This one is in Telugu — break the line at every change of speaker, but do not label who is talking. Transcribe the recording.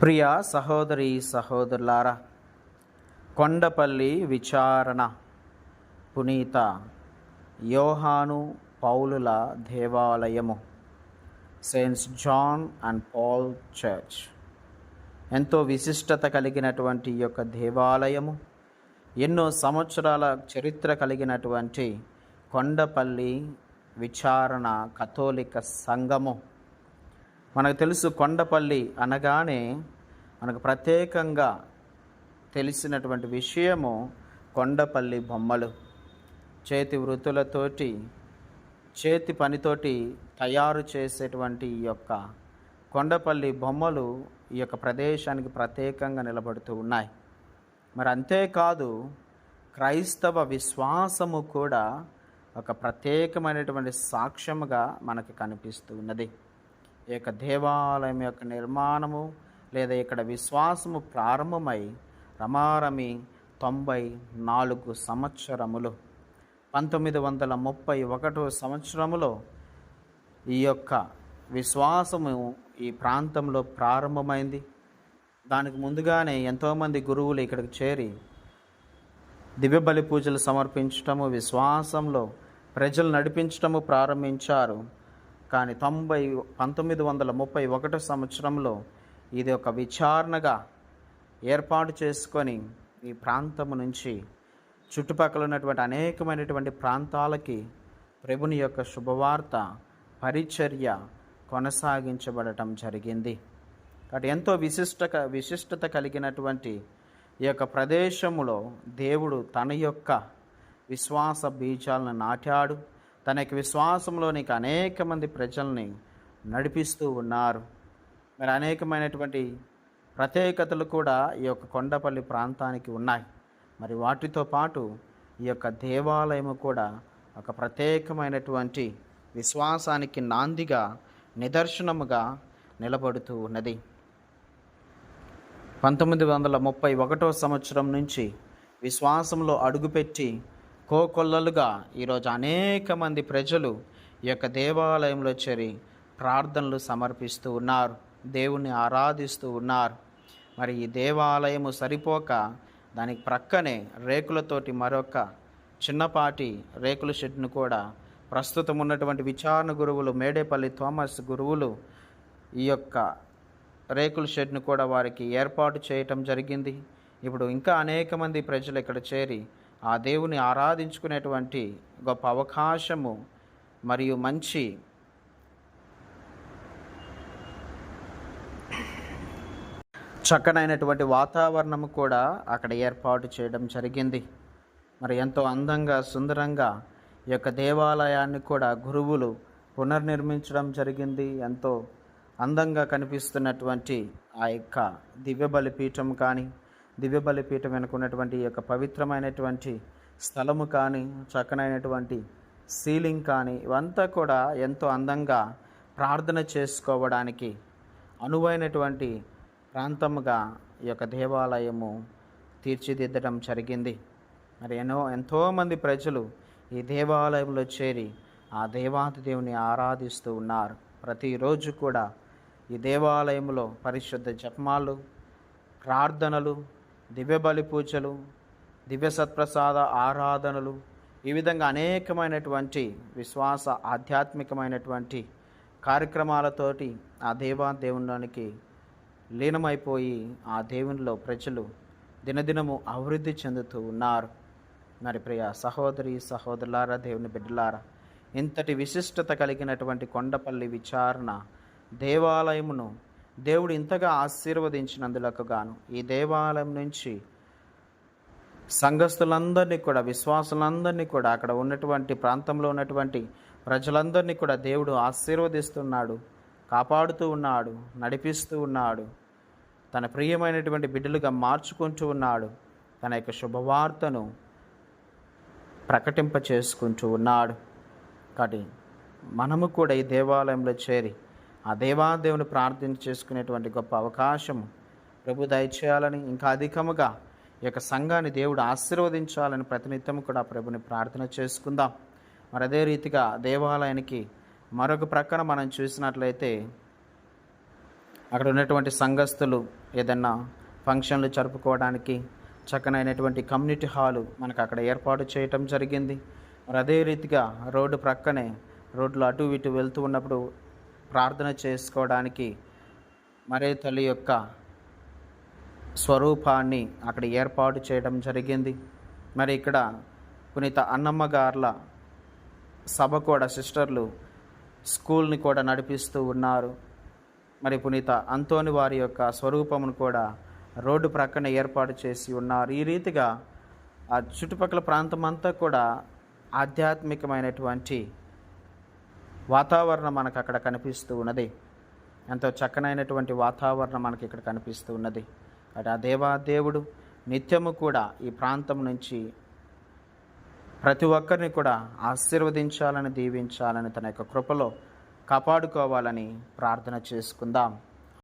ప్రియ సహోదరి సహోదరులారా కొండపల్లి విచారణ పునీత యోహాను పౌలుల దేవాలయము saints John and Paul church. ఎంతో విశిష్టత కలిగినటువంటి ఈ యొక్క దేవాలయము ఎన్నో సంవత్సరాల చరిత్ర కలిగినటువంటి కొండపల్లి విచారణ కథోలిక సంఘము. మనకు తెలుసు కొండపల్లి అనగానే మనకు ప్రత్యేకంగా తెలిసినటువంటి విషయము కొండపల్లి బొమ్మలు. చేతి వృత్తులతోటి చేతి పనితోటి తయారు చేసేటువంటి ఈ యొక్క కొండపల్లి బొమ్మలు ఈ యొక్క ప్రదేశానికి ప్రత్యేకంగా నిలబడుతూ ఉన్నాయి. మరి అంతేకాదు క్రైస్తవ విశ్వాసము కూడా ఒక ప్రత్యేకమైనటువంటి సాక్ష్యముగా మనకి కనిపిస్తూ ఉన్నది. ఈ యొక్క దేవాలయం యొక్క నిర్మాణము లేదా ఇక్కడ విశ్వాసము ప్రారంభమై రమారమి తొంభై నాలుగు సంవత్సరములు. పంతొమ్మిది వందల ముప్పై ఒకటో సంవత్సరములో ఈ యొక్క విశ్వాసము ఈ ప్రాంతంలో ప్రారంభమైంది. దానికి ముందుగానే ఎంతోమంది గురువులు ఇక్కడికి చేరి దివ్య బలి పూజలు సమర్పించటము విశ్వాసంలో ప్రజలు నడిపించటము ప్రారంభించారు. కానీ తొంభై పంతొమ్మిది వందల ముప్పై ఒకటో సంవత్సరంలో ఇది ఒక విచారణగా ఏర్పాటు చేసుకొని ఈ ప్రాంతము నుంచి చుట్టుపక్కల ఉన్నటువంటి అనేకమైనటువంటి ప్రాంతాలకి ప్రభుని యొక్క శుభవార్త పరిచర్య కొనసాగించబడటం జరిగింది. కాబట్టి ఎంతో విశిష్ట విశిష్టత కలిగినటువంటి ఈ యొక్క ప్రదేశములో దేవుడు తన యొక్క విశ్వాస బీజాలను నాటాడు. తన యొక్క విశ్వాసంలోనికి అనేక మంది ప్రజల్ని నడిపిస్తూ ఉన్నారు. మరి అనేకమైనటువంటి ప్రత్యేకతలు కూడా ఈ యొక్క కొండపల్లి ప్రాంతానికి ఉన్నాయి. మరి వాటితో పాటు ఈ యొక్క దేవాలయము కూడా ఒక ప్రత్యేకమైనటువంటి విశ్వాసానికి నాందిగా నిదర్శనముగా నిలబడుతూ ఉన్నది. పంతొమ్మిది వందల ముప్పై ఒకటో సంవత్సరం నుంచి విశ్వాసంలో అడుగుపెట్టి కోకొల్లలుగా ఈరోజు అనేక మంది ప్రజలు ఈ యొక్క దేవాలయంలో చేరి ప్రార్థనలు సమర్పిస్తూ ఉన్నారు దేవుణ్ణి ఆరాధిస్తూ ఉన్నారు. మరి ఈ దేవాలయము సరిపోక దానికి ప్రక్కనే రేకులతోటి మరొక చిన్నపాటి రేకుల షెడ్ను కూడా ప్రస్తుతం ఉన్నటువంటి విచారణ గురువులు మేడేపల్లి థామస్ గురువులు ఈ యొక్క రేకుల షెడ్ను కూడా వారికి ఏర్పాటు చేయటం జరిగింది. ఇప్పుడు ఇంకా అనేక మంది ప్రజలు ఇక్కడ చేరి ఆ దేవుని ఆరాధించుకునేటువంటి గొప్ప అవకాశము మరియు మంచి చక్కనైనటువంటి వాతావరణం కూడా అక్కడ ఏర్పాటు చేయడం జరిగింది. మరి ఎంతో అందంగా సుందరంగా ఈ యొక్క దేవాలయాన్ని కూడా గురువులు పునర్నిర్మించడం జరిగింది. ఎంతో అందంగా కనిపిస్తున్నటువంటి ఆ యొక్క దివ్య బలిపీఠం కానీ దివ్య బలిపీఠం వెనుకున్నటువంటి ఈ యొక్క పవిత్రమైనటువంటి స్థలము కానీ చక్కనైనటువంటి సీలింగ్ కానీ ఇవంతా కూడా ఎంతో అందంగా ప్రార్థన చేసుకోవడానికి అనువైనటువంటి ప్రాంతముగా ఈ యొక్క దేవాలయము తీర్చిదిద్దడం జరిగింది. మరి ఎన్నో ఎంతోమంది ప్రజలు ఈ దేవాలయంలో చేరి ఆ దేవాతి దేవుని ఆరాధిస్తూ ఉన్నారు. ప్రతిరోజు కూడా ఈ దేవాలయంలో పరిశుద్ధ జపమాలు ప్రార్థనలు దివ్య బలి పూజలు దివ్య సత్ప్రసాద ఆరాధనలు ఈ విధంగా అనేకమైనటువంటి విశ్వాస ఆధ్యాత్మికమైనటువంటి కార్యక్రమాలతోటి ఆ దేవా దేవునికి లీనమైపోయి ఆ దేవునిలో ప్రజలు దినదినము అభివృద్ధి చెందుతూ ఉన్నారు. మరి ప్రియ సహోదరి సహోదరులారా దేవుని బిడ్డలారా ఇంతటి విశిష్టత కలిగినటువంటి కొండపల్లి విచారణ దేవాలయమును దేవుడు ఇంతగా ఆశీర్వదించినందులకు గాను ఈ దేవాలయం నుంచి సంఘస్థులందరినీ కూడా విశ్వాసులందరినీ కూడా అక్కడ ఉన్నటువంటి ప్రాంతంలో ఉన్నటువంటి ప్రజలందరినీ కూడా దేవుడు ఆశీర్వదిస్తున్నాడు కాపాడుతూ ఉన్నాడు నడిపిస్తూ ఉన్నాడు తన ప్రియమైనటువంటి బిడ్డలుగా మార్చుకుంటూ ఉన్నాడు తన యొక్క శుభవార్తను ప్రకటింప చేసుకుంటూ ఉన్నాడు. కాబట్టి మనము కూడా ఈ దేవాలయంలో చేరి ఆ దేవాదేవుని ప్రార్థన చేసుకునేటువంటి గొప్ప అవకాశం ప్రభు దయచేయాలని ఇంకా అధికముగా ఈ యొక్క సంఘాన్ని దేవుడు ఆశీర్వదించాలని ప్రతినిత్యం కూడా ప్రభుని ప్రార్థన చేసుకుందాం. మరి అదే రీతిగా దేవాలయానికి మరొక ప్రక్కన మనం చూసినట్లయితే అక్కడ ఉన్నటువంటి సంఘస్థులు ఏదన్నా ఫంక్షన్లు జరుపుకోవడానికి చక్కనైనటువంటి కమ్యూనిటీ హాలు మనకు అక్కడ ఏర్పాటు చేయటం జరిగింది. మరి అదే రీతిగా రోడ్డు ప్రక్కనే రోడ్లు అటు ఇటు వెళ్తూ ఉన్నప్పుడు ప్రార్థన చేసుకోవడానికి మరే తల్లి యొక్క స్వరూపాన్ని అక్కడ ఏర్పాటు చేయడం జరిగింది. మరి ఇక్కడ పునీత అన్నమ్మ గార్ల సభ కూడా సిస్టర్లు స్కూల్ని కూడా నడిపిస్తూ ఉన్నారు. మరి పునీత అంతోని వారి యొక్క స్వరూపమును కూడా రోడ్డు ప్రక్కన ఏర్పాటు చేసి ఉన్నారు. ఈ రీతిగా ఆ చుట్టుపక్కల ప్రాంతం అంతా కూడా ఆధ్యాత్మికమైనటువంటి వాతావరణం మనకు అక్కడ కనిపిస్తూ ఉన్నది. ఎంతో చక్కనైనటువంటి వాతావరణం మనకి ఇక్కడ కనిపిస్తూ ఉన్నది. అటు ఆ దేవా దేవుడు నిత్యము కూడా ఈ ప్రాంతం నుంచి ప్రతి ఒక్కరిని కూడా ఆశీర్వదించాలని దీవించాలని తన యొక్క కృపలో కాపాడుకోవాలని ప్రార్థన చేసుకుందాం.